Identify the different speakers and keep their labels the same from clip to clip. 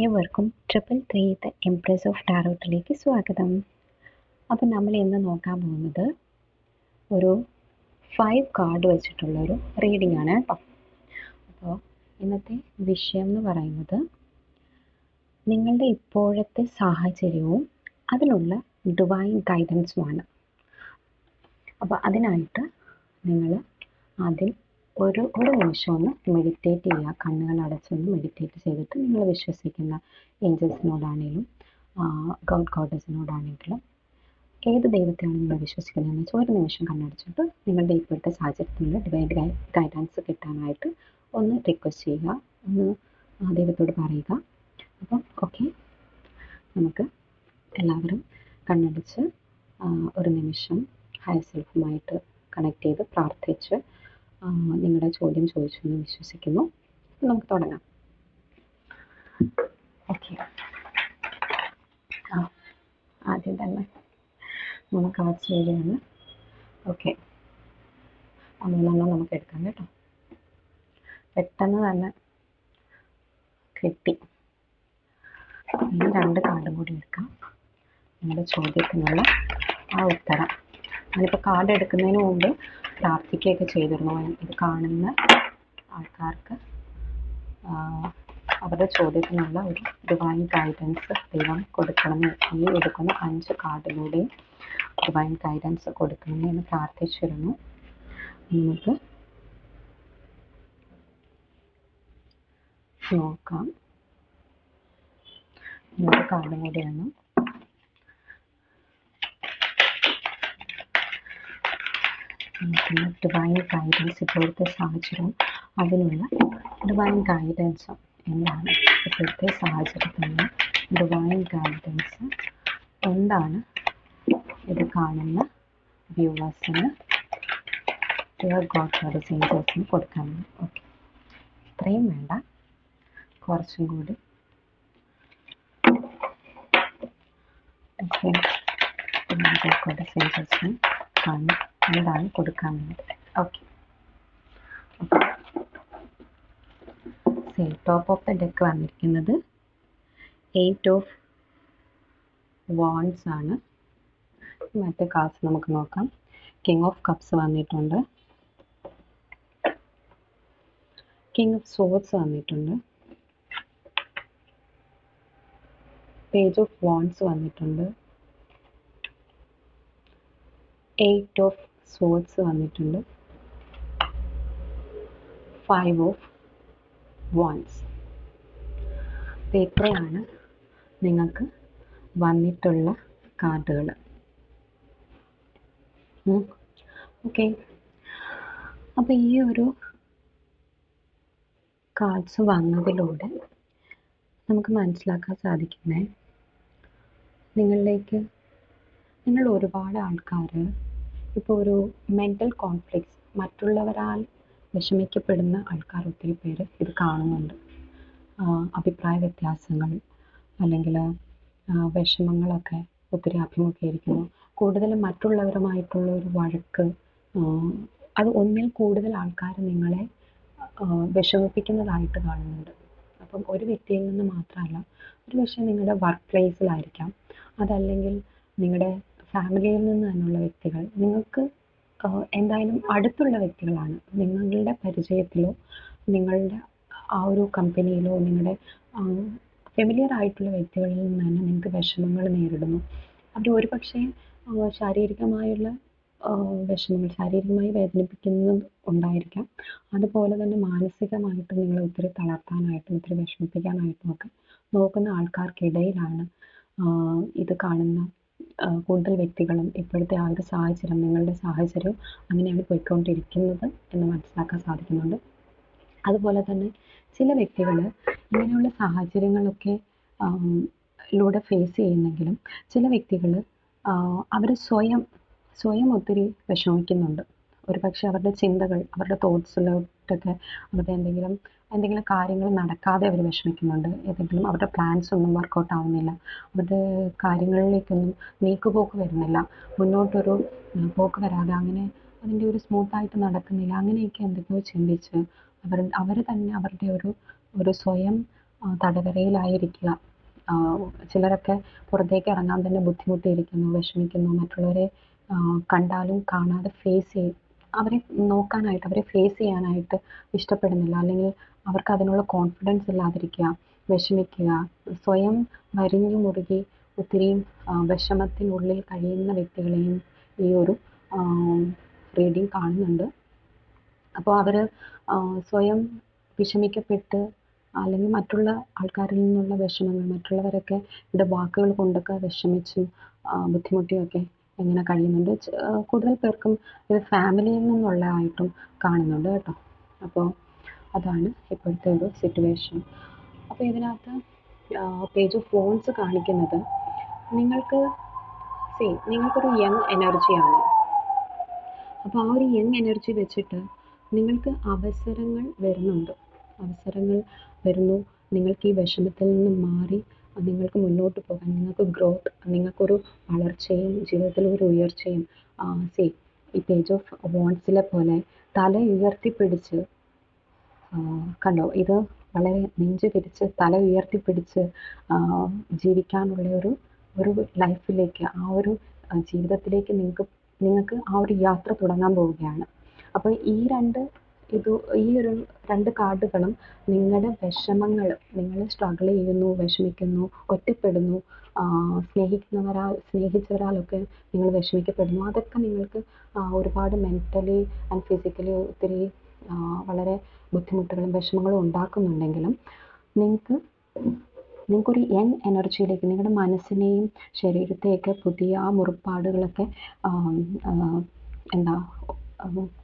Speaker 1: ഏവർക്കും triple three the empress of ടാറോട്ടിലേക്ക് സ്വാഗതം. അപ്പോൾ നമ്മൾ ഇന്ന് നോക്കാൻ പോകുന്നത് ഒരു ഫൈവ് കാർഡ് വെച്ചിട്ടുള്ളൊരു റീഡിംഗ് ആണ് കേട്ടോ അപ്പോൾ ഇന്നത്തെ വിഷയം എന്ന് പറയുന്നത് നിങ്ങളുടെ ഇപ്പോഴത്തെ സാഹചര്യവും അതിനുള്ള ഡിവൈൻ ഗൈഡൻസുമാണ് അപ്പോൾ അതിനായിട്ട് നിങ്ങൾ ആദ്യം ഒരു ഒരു നിമിഷം ഒന്ന് മെഡിറ്റേറ്റ് ചെയ്യുക. കണ്ണുകൾ അടച്ചൊന്ന് മെഡിറ്റേറ്റ് ചെയ്തിട്ട് നിങ്ങൾ വിശ്വസിക്കുന്ന ഏഞ്ചൽസിനോടാണെങ്കിലും ഗോഡ് ഗോഡസിനോടാണെങ്കിലും ഏത് ദൈവത്തെയാണ് നിങ്ങൾ വിശ്വസിക്കുന്നതെന്ന് വെച്ചാൽ ഒരു നിമിഷം കണ്ണടച്ചിട്ട് നിങ്ങളുടെ ഇപ്പോഴത്തെ സാഹചര്യത്തിൽ ഡിവൈഡ് ഗൈഡൻസ് കിട്ടാനായിട്ട് ഒന്ന് റിക്വസ്റ്റ് ചെയ്യുക. ഒന്ന് ദൈവത്തോട് പറയുക. അപ്പം ഓക്കെ നമുക്ക് എല്ലാവരും കണ്ണടച്ച് ഒരു നിമിഷം ഹയർ സെൽഫുമായിട്ട് കണക്ട് ചെയ്ത് പ്രാർത്ഥിച്ച് ചോദ്യം ചോദിച്ചു എന്ന് വിശ്വസിക്കുന്നു നമുക്ക് തുടങ്ങാം. ഓക്കെ. ആദ്യം തന്നെ നമുക്ക് ആ ചെയ്യാണ് ഓക്കെ. മൂന്നെണ്ണം നമുക്ക് എടുക്കാം കേട്ടോ. പെട്ടെന്ന് തന്നെ കിട്ടി. ഇനി രണ്ട് കാർഡും കൂടി എടുക്കാം. നിങ്ങളുടെ ചോദ്യത്തിനുള്ള ആ ഉത്തരം. ഞാനിപ്പോൾ കാർഡ് എടുക്കുന്നതിന് മുമ്പ് പ്രാർത്ഥിക്കുകയൊക്കെ ചെയ്തിരുന്നു. ഇത് കാണുന്ന ആൾക്കാർക്ക് അവരുടെ ചോദ്യത്തിനുള്ള ഒരു ഡിവൈൻ ഗൈഡൻസ് ദൈവം കൊടുക്കണമെന്ന് ഈ എടുക്കുന്ന അഞ്ച് കാർഡിലൂടെയും ഡിവൈൻ ഗൈഡൻസ് കൊടുക്കണമേ എന്ന് പ്രാർത്ഥിച്ചിരുന്നു. നമുക്ക് നോക്കാം. ഇന്നത്തെ കാർഡും നമുക്കുള്ള ഡിവൈൻ ഗൈഡൻസ് ഇപ്പോഴത്തെ സാഹചര്യവും അതിനുള്ള ഡിവൈൻ ഗൈഡൻസും എന്താണ് ഇപ്പോഴത്തെ സാഹചര്യത്തിൽ ഡിവൈൻ ഗൈഡൻസ് എന്താണ് ഇത് കാണുന്ന വ്യൂവേഴ്സിന് ഗോഡ് ഗോഡസ് ഏഞ്ചൽസിന് കൊടുക്കാനുള്ളത് ഓക്കെ ഇത്രയും വേണ്ട. കുറച്ചും കൂടി. ഓക്കെ ഏഞ്ചൽസിന് കാണും എന്താണ് കൊടുക്കാനുള്ളത് okay top of the deck വന്നിരിക്കുന്നത് എയ്റ്റ് ഓഫ് വാൺസ് ആണ്. മറ്റേ കാർഡ്സ് നമുക്ക് നോക്കാം. കിങ് ഓഫ് കപ്സ് വന്നിട്ടുണ്ട്. കിങ് ഓഫ് സോഡ്സ് വന്നിട്ടുണ്ട്. പേജ് ഓഫ് വാൺസ് വന്നിട്ടുണ്ട്. എയ്റ്റ് ഓഫ് സോഡ്സ് വന്നിട്ടുണ്ട്. ഫൈവ് ഓഫ് വാൻസ് അപ്പോൾ ഇത്രയാണ് നിങ്ങൾക്ക് വന്നിട്ടുള്ള കാർഡുകൾ. ഓക്കെ അപ്പോൾ ഈ ഒരു കാർഡ്സ് വന്നതിലൂടെ നമുക്ക് മനസ്സിലാക്കാൻ സാധിക്കുന്നേ നിങ്ങളിലേക്ക് നിങ്ങൾ ഒരുപാട് ആൾക്കാർ ഇപ്പോൾ ഒരു മെന്റൽ കോൺഫ്ലിക്ട്സ് മറ്റുള്ളവരാൽ വിഷമിക്കപ്പെടുന്ന ആൾക്കാർ ഒത്തിരി പേര് ഇത് കാണുന്നുണ്ട്. അഭിപ്രായ വ്യത്യാസങ്ങൾ അല്ലെങ്കിൽ വിഷമങ്ങളൊക്കെ ഒത്തിരി അഭിമുഖീകരിക്കുന്നു. കൂടുതലും മറ്റുള്ളവരുമായിട്ടുള്ള ഒരു വഴക്ക് അത് ഒന്നിൽ കൂടുതൽ ആൾക്കാർ നിങ്ങളെ വിഷമിപ്പിക്കുന്നതായിട്ട് കാണുന്നുണ്ട്. അപ്പം ഒരു വ്യക്തിയിൽ നിന്ന് മാത്രമല്ല ഒരു പക്ഷേ നിങ്ങളുടെ വർക്ക് പ്ലേസിലായിരിക്കാം അതല്ലെങ്കിൽ നിങ്ങളുടെ ഫാമിലിയിൽ തന്നെയുള്ള വ്യക്തികൾ. നിങ്ങൾക്ക് എന്തായാലും അടുത്തുള്ള വ്യക്തികളാണ്. നിങ്ങളുടെ പരിചയത്തിലോ നിങ്ങളുടെ ആ ഒരു കമ്പനിയിലോ നിങ്ങളുടെ ഫെമിലിയർ ആയിട്ടുള്ള വ്യക്തികളിൽ നിന്ന് തന്നെ നിങ്ങൾക്ക് വിഷമങ്ങൾ നേരിടുന്നു. അവർ ഒരു പക്ഷേ ആ, ശാരീരികമായുള്ള വിഷമങ്ങൾ ശാരീരികമായി വേദനിപ്പിക്കുന്നത് ഉണ്ടായിരിക്കാം. അതുപോലെ തന്നെ മാനസികമായിട്ട് നിങ്ങളെ ഒത്തിരി തളർത്താനായിട്ടും ഒത്തിരി വിഷമിപ്പിക്കാനായിട്ടും ഒക്കെ നോക്കുന്ന ആൾക്കാർക്കിടയിലാണ് ഇത് കാണുന്ന കൂടുതൽ വ്യക്തികളും ഇപ്പോഴത്തെ ആ ഒരു സാഹചര്യം നിങ്ങളുടെ സാഹചര്യവും അങ്ങനെയാണ് പോയിക്കൊണ്ടിരിക്കുന്നത് എന്ന് മനസ്സിലാക്കാൻ സാധിക്കുന്നുണ്ട്. അതുപോലെ തന്നെ ചില വ്യക്തികൾ ഇങ്ങനെയുള്ള സാഹചര്യങ്ങളൊക്കെ ലൂടെ ഫേസ് ചെയ്യുന്നെങ്കിലും ചില വ്യക്തികൾ അവർ സ്വയം സ്വയം ഒത്തിരി വിഷമിക്കുന്നുണ്ട്. ഒരുപക്ഷെ അവരുടെ ചിന്തകൾ അവരുടെ തോട്ട്സിലോട്ടൊക്കെ അവരുടെ എന്തെങ്കിലും എന്തെങ്കിലും കാര്യങ്ങൾ നടക്കാതെ അവർ വിഷമിക്കുന്നുണ്ട്. ഏതെങ്കിലും അവരുടെ പ്ലാൻസ് ഒന്നും വർക്കൗട്ട് ആവുന്നില്ല. അവരുടെ കാര്യങ്ങളിലേക്കൊന്നും നീക്കുപോക്ക് വരുന്നില്ല. മുന്നോട്ടൊരു പോക്ക് വരാതെ അങ്ങനെ അതിന്റെ ഒരു സ്മൂത്തായിട്ട് നടക്കുന്നില്ല. അങ്ങനെയൊക്കെ എന്തെങ്കിലും ചിന്തിച്ച് അവർ അവർ തന്നെ അവരുടെ ഒരു ഒരു സ്വയം തടവരയിലായിരിക്കുക ചിലരൊക്കെ പുറത്തേക്ക് ഇറങ്ങാൻ തന്നെ ബുദ്ധിമുട്ടിയിരിക്കുന്നു വിഷമിക്കുന്നു. മറ്റുള്ളവരെ കണ്ടാലും കാണാതെ ഫേസ് ചെയ്യും. അവരെ നോക്കാനായിട്ട് അവരെ ഫേസ് ചെയ്യാനായിട്ട് ഇഷ്ടപ്പെടുന്നില്ല. അല്ലെങ്കിൽ അവർക്ക് അതിനുള്ള കോൺഫിഡൻസ് ഇല്ലാതിരിക്കുക വിഷമിക്കുക സ്വയം വരിഞ്ഞു മുറുകി ഒത്തിരി ആ, വിഷമത്തിനുള്ളിൽ കഴിയുന്ന വ്യക്തികളെയും ഈ ഒരു റീഡിങ് കാണുന്നുണ്ട്. അപ്പോൾ അവർ സ്വയം വിഷമിക്കപ്പെട്ട് അല്ലെങ്കിൽ മറ്റുള്ള ആൾക്കാരിൽ നിന്നുള്ള വിഷമങ്ങൾ മറ്റുള്ളവരൊക്കെ ഇവിടെ വാക്കുകൾ കൊണ്ടൊക്കെ വിഷമിച്ചും ബുദ്ധിമുട്ടിയൊക്കെ എങ്ങനെ കഴിയുന്നുണ്ട്. കൂടുതൽ പേർക്കും ഇത് ഫാമിലിയിൽ നിന്നുള്ളതായിട്ടും കാണുന്നുണ്ട് കേട്ടോ. അപ്പോൾ അതാണ് ഇപ്പോഴത്തെ ഒരു സിറ്റുവേഷൻ അപ്പോൾ ഇതിനകത്ത് പേജ് ഓഫ് ഫോൺസ് കാണിക്കുന്നത് നിങ്ങൾക്ക് സി നിങ്ങൾക്കൊരു യങ് എനർജിയാണ് അപ്പോൾ ആ ഒരു യങ് എനർജി വെച്ചിട്ട് നിങ്ങൾക്ക് അവസരങ്ങൾ വരുന്നുണ്ട്. അവസരങ്ങൾ വരുന്നു. നിങ്ങൾക്ക് ഈ വിഷമത്തിൽ നിന്ന് മാറി നിങ്ങൾക്ക് മുന്നോട്ട് പോകാൻ നിങ്ങൾക്ക് ഗ്രോത്ത് നിങ്ങൾക്കൊരു വളർച്ചയും ജീവിതത്തിൽ ഒരു ഉയർച്ചയും സി ഈ പേജ് ഓഫ് വോൺസിലെ പോലെ തല ഉയർത്തിപ്പിടിച്ച് പിടിച്ച് കണ്ടോ? ഇത് വളരെ നെഞ്ചു തിരിച്ച് തല ഉയർത്തിപ്പിടിച്ച് പിടിച്ച് ജീവിക്കാനുള്ള ഒരു ഒരു ലൈഫിലേക്ക് ആ ഒരു ജീവിതത്തിലേക്ക് നിങ്ങൾക്ക് നിങ്ങൾക്ക് ആ ഒരു യാത്ര തുടങ്ങാൻ പോവുകയാണ്. അപ്പോൾ ഈ രണ്ട് ഇത് ഈ ഒരു രണ്ട് കാർഡുകളും നിങ്ങളുടെ വിഷമങ്ങൾ നിങ്ങൾ സ്ട്രഗിൾ ചെയ്യുന്നു വിഷമിക്കുന്നു ഒറ്റപ്പെടുന്നു സ്നേഹിക്കുന്നവരാൽ സ്നേഹിച്ചവരാലൊക്കെ നിങ്ങൾ വിഷമിക്കപ്പെടുന്നു. അതൊക്കെ നിങ്ങൾക്ക് ഒരുപാട് മെന്റലി ആൻഡ് ഫിസിക്കലി ഒത്തിരി വളരെ ബുദ്ധിമുട്ടുകളും വിഷമങ്ങളും ഉണ്ടാക്കുന്നുണ്ടെങ്കിലും നിങ്ങൾക്ക് നിങ്ങൾക്കൊരു യങ് എനർജിയിലേക്ക് നിങ്ങളുടെ മനസ്സിനെയും ശരീരത്തെയൊക്കെ പുതിയ ആ മുറിപ്പാടുകളൊക്കെ എന്താ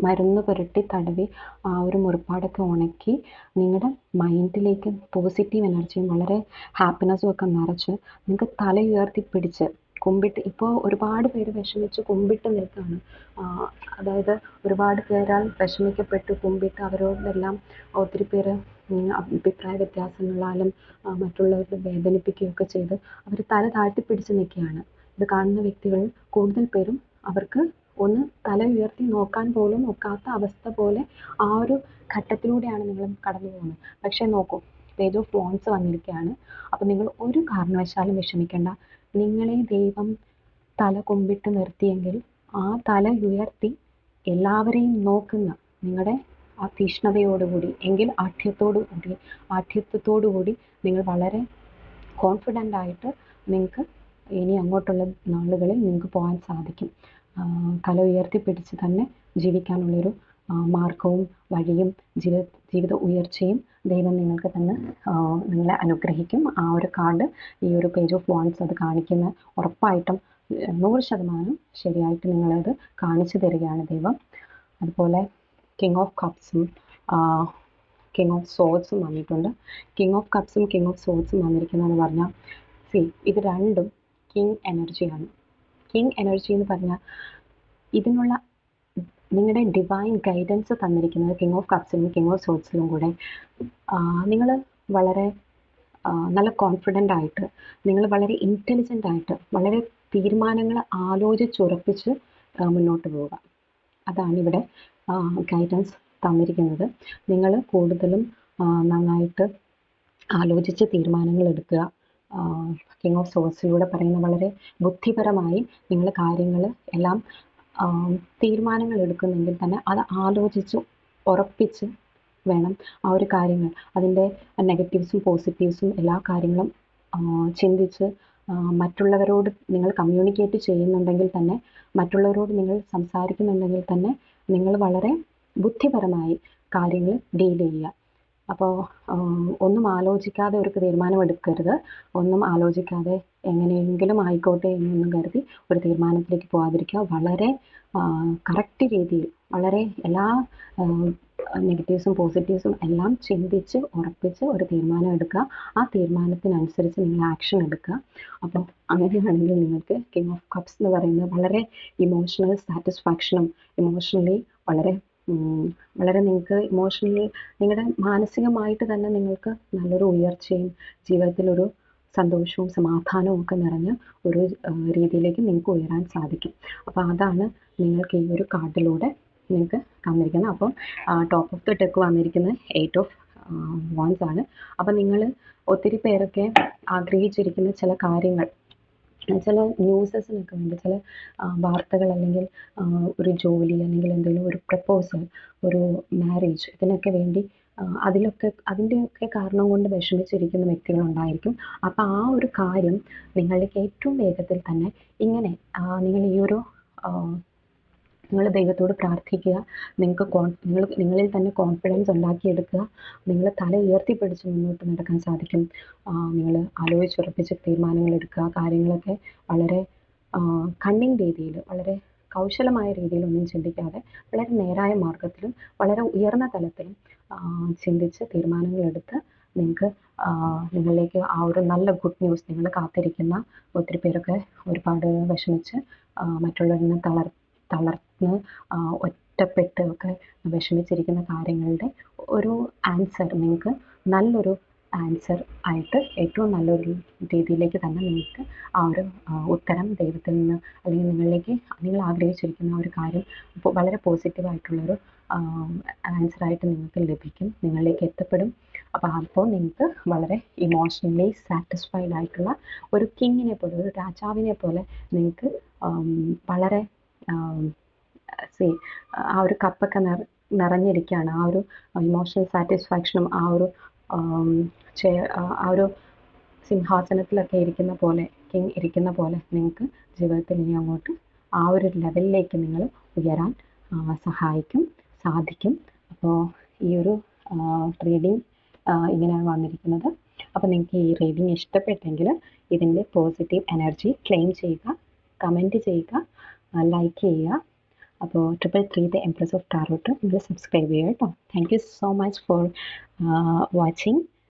Speaker 1: മരുന്ന് പുരട്ടി തടവി ആ ഒരു മുറിപ്പാടൊക്കെ ഉണക്കി നിങ്ങളുടെ മൈൻഡിലേക്ക് പോസിറ്റീവ് എനർജിയും വളരെ ഹാപ്പിനെസ്സും ഒക്കെ നിറച്ച് നിങ്ങൾക്ക് തല ഉയർത്തി പിടിച്ച് കുമ്പിട്ട് ഇപ്പോൾ ഒരുപാട് പേര് വിഷമിച്ച് കുമ്പിട്ട് നിൽക്കുകയാണ് അതായത് ഒരുപാട് പേരാൽ വിഷമിക്കപ്പെട്ട് കുമ്പിട്ട് അവരോടെല്ലാം ഒത്തിരി പേര് അഭിപ്രായ വ്യത്യാസങ്ങളാലും മറ്റുള്ളവരുടെ മറ്റുള്ളവരെ വേദനിപ്പിക്കുകയൊക്കെ ചെയ്ത് അവർ തല താഴ്ത്തി താഴ്ത്തിപ്പിടിച്ച് നിൽക്കുകയാണ്. ഇത് കാണുന്ന വ്യക്തികൾ കൂടുതൽ പേരും അവർക്ക് ഒന്ന് തല ഉയർത്തി നോക്കാൻ പോലും ഒക്കാത്ത അവസ്ഥ പോലെ ആ ഒരു ഘട്ടത്തിലൂടെയാണ് നിങ്ങൾ കടന്നു പോകുന്നത്. പക്ഷേ നോക്കൂ പേജ് ഓഫ് ഫോൺസ് വന്നിരിക്കുകയാണ്. അപ്പോൾ നിങ്ങൾ ഒരു കാരണവശാലും വിഷമിക്കേണ്ട. നിങ്ങളെ ദൈവം തല കുമ്പിട്ട് നിർത്തിയെങ്കിൽ ആ തല ഉയർത്തി എല്ലാവരെയും നോക്കുന്ന നിങ്ങളുടെ ആ തീഷ്ണതയോടുകൂടി എങ്കിൽ ആഠ്യത്തോടു കൂടി ആഠ്യത്വത്തോടു കൂടി നിങ്ങൾ വളരെ കോൺഫിഡന്റ് ആയിട്ട് നിങ്ങൾക്ക് ഇനി അങ്ങോട്ടുള്ള നാളുകളിൽ നിങ്ങൾക്ക് പോകാൻ സാധിക്കും. തല ഉയർത്തിപ്പിടിച്ച് തന്നെ ജീവിക്കാനുള്ളൊരു മാർഗവും വഴിയും ജീവിത ജീവിത ഉയർച്ചയും ദൈവം നിങ്ങൾക്ക് തന്നെ നിങ്ങളെ അനുഗ്രഹിക്കും. ആ ഒരു കാർഡ് ഈ ഒരു പേജ് ഓഫ് വോൺസ് അത് കാണിക്കുന്ന ഉറപ്പായിട്ടും നൂറ് ശതമാനം ശരിയായിട്ട് നിങ്ങളത് കാണിച്ചു തരികയാണ് ദൈവം. അതുപോലെ കിങ് ഓഫ് കപ്സും കിങ് ഓഫ് സോഡ്സും വന്നിട്ടുണ്ട്. കിങ് ഓഫ് കപ്സും കിങ് ഓഫ് സോഡ്സും വന്നിരിക്കുന്നതെന്ന് പറഞ്ഞാൽ സി ഇത് രണ്ടും കിങ് എനർജിയാണ് കിങ് എനർജി എന്ന് പറഞ്ഞാൽ ഇതിനുള്ള നിങ്ങളുടെ ഡിവൈൻ ഗൈഡൻസ് തന്നിരിക്കുന്നത് കിങ് ഓഫ് കപ്സിലും കിങ് ഓഫ് സോട്സിലും കൂടെ. നിങ്ങൾ വളരെ നല്ല കോൺഫിഡന്റ് ആയിട്ട് നിങ്ങൾ വളരെ ഇന്റലിജന്റ് ആയിട്ട് വളരെ തീരുമാനങ്ങൾ ആലോചിച്ചുറപ്പിച്ച് മുന്നോട്ട് പോവുക. അതാണ് ഇവിടെ ഗൈഡൻസ് തന്നിരിക്കുന്നത്. നിങ്ങൾ കൂടുതലും നന്നായിട്ട് ആലോചിച്ച് തീരുമാനങ്ങൾ എടുക്കുക. കിങ് ഓഫ് സോഴ്സിലൂടെ പറയുന്ന വളരെ ബുദ്ധിപരമായി നിങ്ങൾ കാര്യങ്ങൾ എല്ലാം തീരുമാനങ്ങൾ എടുക്കുന്നെങ്കിൽ തന്നെ അത് ആലോചിച്ച് ഉറപ്പിച്ച് വേണം ആ ഒരു കാര്യങ്ങൾ. അതിന്റെ നെഗറ്റീവ്സും പോസിറ്റീവ്സും എല്ലാ കാര്യങ്ങളും ചിന്തിച്ച് മറ്റുള്ളവരോട് നിങ്ങൾ കമ്മ്യൂണിക്കേറ്റ് ചെയ്യുന്നുണ്ടെങ്കിൽ തന്നെ മറ്റുള്ളവരോട് നിങ്ങൾ സംസാരിക്കുന്നുണ്ടെങ്കിൽ തന്നെ നിങ്ങൾ വളരെ ബുദ്ധിപരമായി കാര്യങ്ങൾ ഡീൽ ചെയ്യുക. അപ്പോൾ ഒന്നും ആലോചിക്കാതെ ഒരു തീരുമാനമെടുക്കരുത് ഒന്നും ആലോചിക്കാതെ എങ്ങനെയെങ്കിലും ആയിക്കോട്ടെ എന്നൊന്നും കരുതി ഒരു തീരുമാനത്തിലേക്ക് പോകാതിരിക്കുക വളരെ കറക്റ്റ് രീതിയിൽ വളരെ എല്ലാ നെഗറ്റീവ്സും പോസിറ്റീവ്സും എല്ലാം ചിന്തിച്ച് ഉറപ്പിച്ച് ഒരു തീരുമാനം എടുക്കുക. ആ തീരുമാനത്തിനനുസരിച്ച് നിങ്ങൾ ആക്ഷൻ എടുക്കുക. അപ്പോൾ അങ്ങനെയാണെങ്കിൽ നിങ്ങൾക്ക് കിങ് ഓഫ് കപ്സ് എന്ന് പറയുന്നത് വളരെ ഇമോഷണൽ സാറ്റിസ്ഫാക്ഷനും ഇമോഷണലി വളരെ വളരെ നിങ്ങൾക്ക് ഇമോഷണലി നിങ്ങളുടെ മാനസികമായിട്ട് തന്നെ നിങ്ങൾക്ക് നല്ലൊരു ഉയർച്ചയും ജീവിതത്തിലൊരു സന്തോഷവും സമാധാനവും ഒക്കെ നിറഞ്ഞ ഒരു രീതിയിലേക്ക് നിങ്ങൾക്ക് ഉയരാൻ സാധിക്കും. അപ്പോൾ അതാണ് നിങ്ങൾക്ക് ഈ ഒരു കാർഡിലൂടെ നിങ്ങൾക്ക് തന്നിരിക്കുന്നത്. അപ്പം ടോപ്പ് ഓഫ് ദ ടെക്ക് വന്നിരിക്കുന്നത് എയ്റ്റ് ഓഫ് വൺസ് ആണ്. അപ്പം നിങ്ങൾ ഒത്തിരി പേരൊക്കെ ആഗ്രഹിച്ചിരിക്കുന്ന ചില കാര്യങ്ങൾ ചില ന്യൂസസിനൊക്കെ വേണ്ടി ചില വാർത്തകൾ അല്ലെങ്കിൽ ഒരു ജോലി അല്ലെങ്കിൽ എന്തെങ്കിലും ഒരു പ്രപ്പോസൽ ഒരു മാരേജ് ഇതിനൊക്കെ വേണ്ടി അതിലൊക്കെ അതിന്റെയൊക്കെ കാരണം കൊണ്ട് വിഷമിച്ചിരിക്കുന്ന വ്യക്തികളുണ്ടായിരിക്കും അപ്പോൾ ആ ഒരു കാര്യം നിങ്ങളിലേക്ക് ഏറ്റവും വേഗത്തിൽ തന്നെ ഇങ്ങനെ നിങ്ങൾ ഈ ഒരു നിങ്ങൾ ദൈവത്തോട് പ്രാർത്ഥിക്കുക. നിങ്ങൾക്ക് കോൺ നിങ്ങൾ നിങ്ങളിൽ തന്നെ കോൺഫിഡൻസ് ഉണ്ടാക്കിയെടുക്കുക. നിങ്ങൾ തല ഉയർത്തിപ്പിടിച്ച് മുന്നോട്ട് നടക്കാൻ സാധിക്കും. നിങ്ങൾ ആലോചിച്ചുറപ്പിച്ച് തീരുമാനങ്ങൾ എടുക്കുക കാര്യങ്ങളൊക്കെ വളരെ കണ്ണിങ് രീതിയിൽ വളരെ കൗശലമായ രീതിയിൽ ഒന്നും ചിന്തിക്കാതെ വളരെ നേരായ മാർഗത്തിലും വളരെ ഉയർന്ന തലത്തിലും ചിന്തിച്ച് തീരുമാനങ്ങളെടുത്ത് നിങ്ങൾക്ക് നിങ്ങളിലേക്ക് ആ ഒരു നല്ല ഗുഡ് ന്യൂസ് നിങ്ങൾ കാത്തിരിക്കുന്ന ഒത്തിരി പേരൊക്കെ ഒരുപാട് വിഷമിച്ച് മറ്റുള്ളവരിനെ തളർ തളർ ആ, ഒറ്റപ്പെട്ട് ഒക്കെ വിഷമിച്ചിരിക്കുന്ന കാര്യങ്ങളുടെ ഒരു ആൻസർ നിങ്ങൾക്ക് നല്ലൊരു ആൻസർ ആയിട്ട് ഏറ്റവും നല്ലൊരു രീതിയിലേക്ക് തന്നെ നിങ്ങൾക്ക് ആ ഒരു ഉത്തരം ദൈവത്തിൽ നിന്ന് അല്ലെങ്കിൽ നിങ്ങളിലേക്ക് നിങ്ങൾ ആഗ്രഹിച്ചിരിക്കുന്ന ഒരു കാര്യം വളരെ പോസിറ്റീവായിട്ടുള്ളൊരു ആൻസറായിട്ട് നിങ്ങൾക്ക് ലഭിക്കും. നിങ്ങളിലേക്ക് എത്തപ്പെടും. അപ്പോൾ അപ്പോൾ നിങ്ങൾക്ക് വളരെ ഇമോഷണലി സാറ്റിസ്ഫൈഡ് ആയിട്ടുള്ള ഒരു കിങ്ങിനെ പോലെ ഒരു രാജാവിനെ പോലെ നിങ്ങൾക്ക് വളരെ സി ആ ഒരു കപ്പൊക്കെ നിറ നിറഞ്ഞിരിക്കുകയാണ് ആ ഒരു ഇമോഷണൽ സാറ്റിസ്ഫാക്ഷനും ആ ഒരു ആ ഒരു സിംഹാസനത്തിലൊക്കെ ഇരിക്കുന്ന പോലെ കിങ് ഇരിക്കുന്ന പോലെ നിങ്ങൾക്ക് ജീവിതത്തിൽ ഇനി അങ്ങോട്ട് ആ ഒരു ലെവലിലേക്ക് നിങ്ങൾ ഉയരാൻ സഹായിക്കും സാധിക്കും. അപ്പോൾ ഈ ഒരു റീഡിങ് ഇങ്ങനെയാണ് വന്നിരിക്കുന്നത്. അപ്പോൾ നിങ്ങൾക്ക് ഈ റീഡിങ് ഇഷ്ടപ്പെട്ടെങ്കിൽ ഇതിന്റെ പോസിറ്റീവ് എനർജി ക്ലെയിം ചെയ്യുക കമന്റ് ചെയ്യുക ലൈക്ക് ചെയ്യുക. അപ്പോൾ triple three the empress of tarot നിങ്ങൾ സബ്സ്ക്രൈബ് ചെയ്യുക കേട്ടോ. Thank you so much for watching